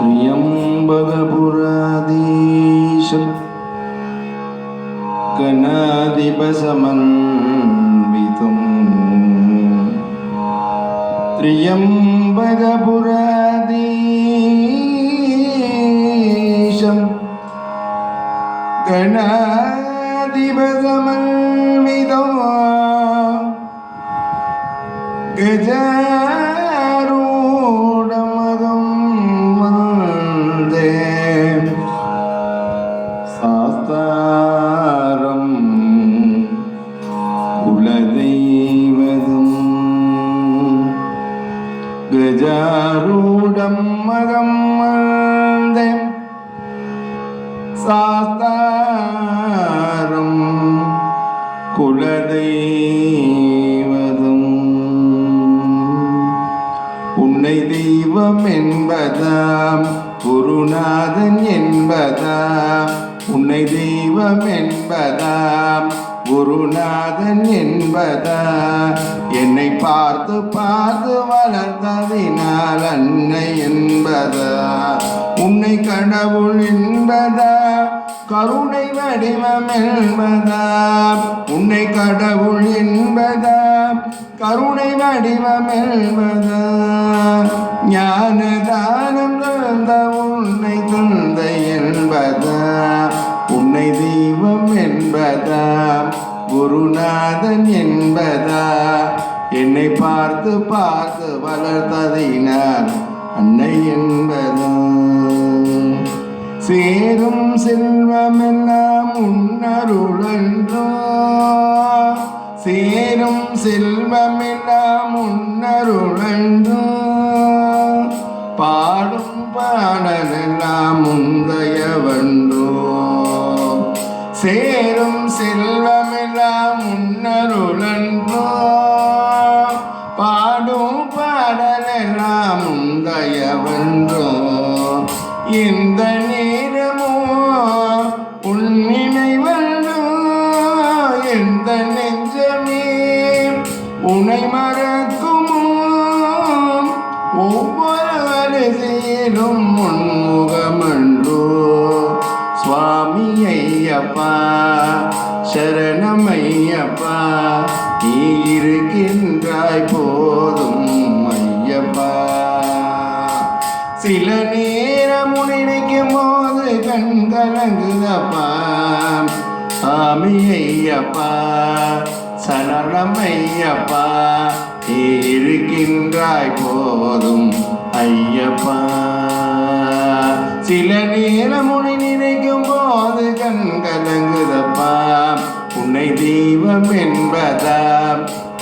ശ്രിയംബദപുരാധീശൻ കനാധിപസമന്വിതം. ത്രിയംബദപുരാധീശം ഗണാധിപസമന്വിതം ഗജ ഗജാരൂഢം മതം മന്ദം സാസ്താരം കുലദൈവതും ഉണ്ണൈ ദൈവം എൺപതാം குருநாதன் என்பதா உன்னை தெய்வம் என்பதாம் குருநாதன் என்பதா? என்னை பார்த்து பார்த்து வளர்த்ததினால் அன்னை என்பதா? உன்னை கடவுள் என்பதா? கருணை வடிவம் என்பதா? உன்னை கடவுள் என்பதா? கருணை வடிவம் என்பதா? ஞானதா நாதன் என்பதா? என்னை பார்த்து பார்த்து வளர்த்ததினார் அன்னை என்பதா? சேரும் செல்வமெல்லாம் உன்னருளன்றோ? சேரும் செல்வமெல்லாம் உன்னருளன்றோ? பாடும் பாடலெல்லாம் முந்தையவன்றோ சேரும் செல்வமெல்லாம் முன்னருளன்றோ பாடும் பாடலெல்லாம் முந்தையவன்றோ இந்த நேரமோ உன்னினை வந்தோ எந்த நெஞ்சமே உனை மறக்குமோ? ஒவ்வொரு வரிசையிலும் முன்முகமன்றோ சுவாமி ஐயப்பா சரண ஐயப்பா நீ இருக்கின்றாய் போதும் ஐயப்பா. சில நேரம் நினைக்கும் போது கண் கலங்குதப்பா. சாமி ஐயப்பா சரணம் ஐயப்பா நீ இருக்கின்றாய் போதும் ஐயப்பா. சில நேரம் உன்னை நினைக்கும் போது கண் கலங்குதப்பா. தெய்வம் என்பதா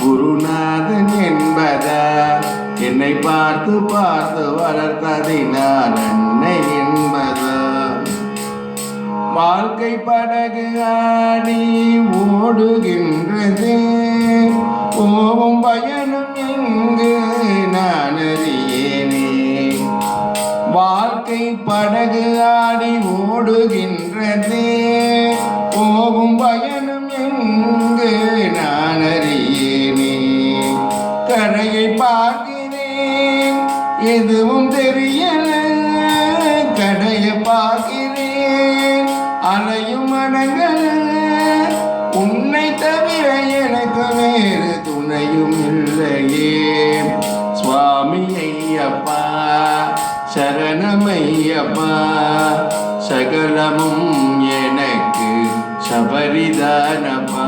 குருநாதன் என்பதா என்னை பார்த்து பார்த்து வளர்த்ததினால் அன்னை என்பதா வாழ்க்கை படகு ஆடி ஓடுகின்றது. போகும் பயனும் எங்கு நான் அறியேனே. வாழ்க்கை படகு ஆடி ஓடுகின்றது. எதுவும் தெரியல. கடைய பார்க்கிறேன். அலையும் அடங்கல உன்னை தவிர எனக்கு வேறு துணையும் இல்லையே. சுவாமி ஐயப்பா சரணமையப்பா சகலமும் எனக்கு சபரிதானப்பா.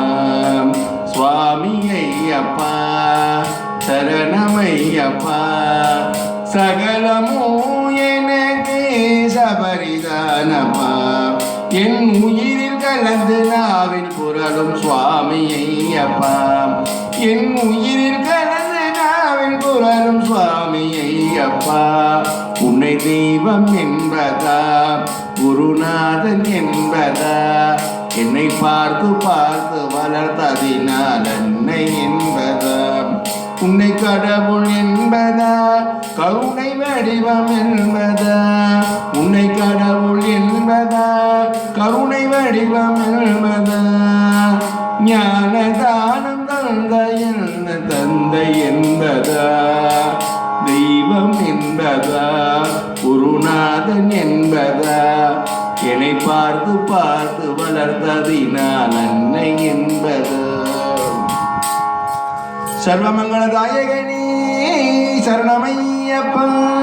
சுவாமி ஐயப்பா சரணமையப்பா சகலமோ எனக்கு சபரிதானமா? என் உயிரில் கலந்து நாவில் புரளும் சுவாமியை அப்பா என் உயிரில் கலந்து நாவில் புரளும் சுவாமியை அப்பா உன்னை தெய்வம் என்பதா? குருநாதன் என்பதா? என்னை பார்த்து பார்த்து வளர்த்ததினால் அன்னை என் உன்னை கடவுள் என்பதா? கருணை வடிவம் என்பதா? உன்னை கடவுள் என்பதா? கருணை வடிவம் என்பதா? ஞானதானம் தந்த என்ன தந்தை என்பதா? தெய்வம் என்பதா? குருநாதன் என்பதா? என்னை பார்த்து பார்த்து வளர்த்ததினால் அன்னை என்பதா? சர்வமங்கள தாயகனி சரணமையப்பா.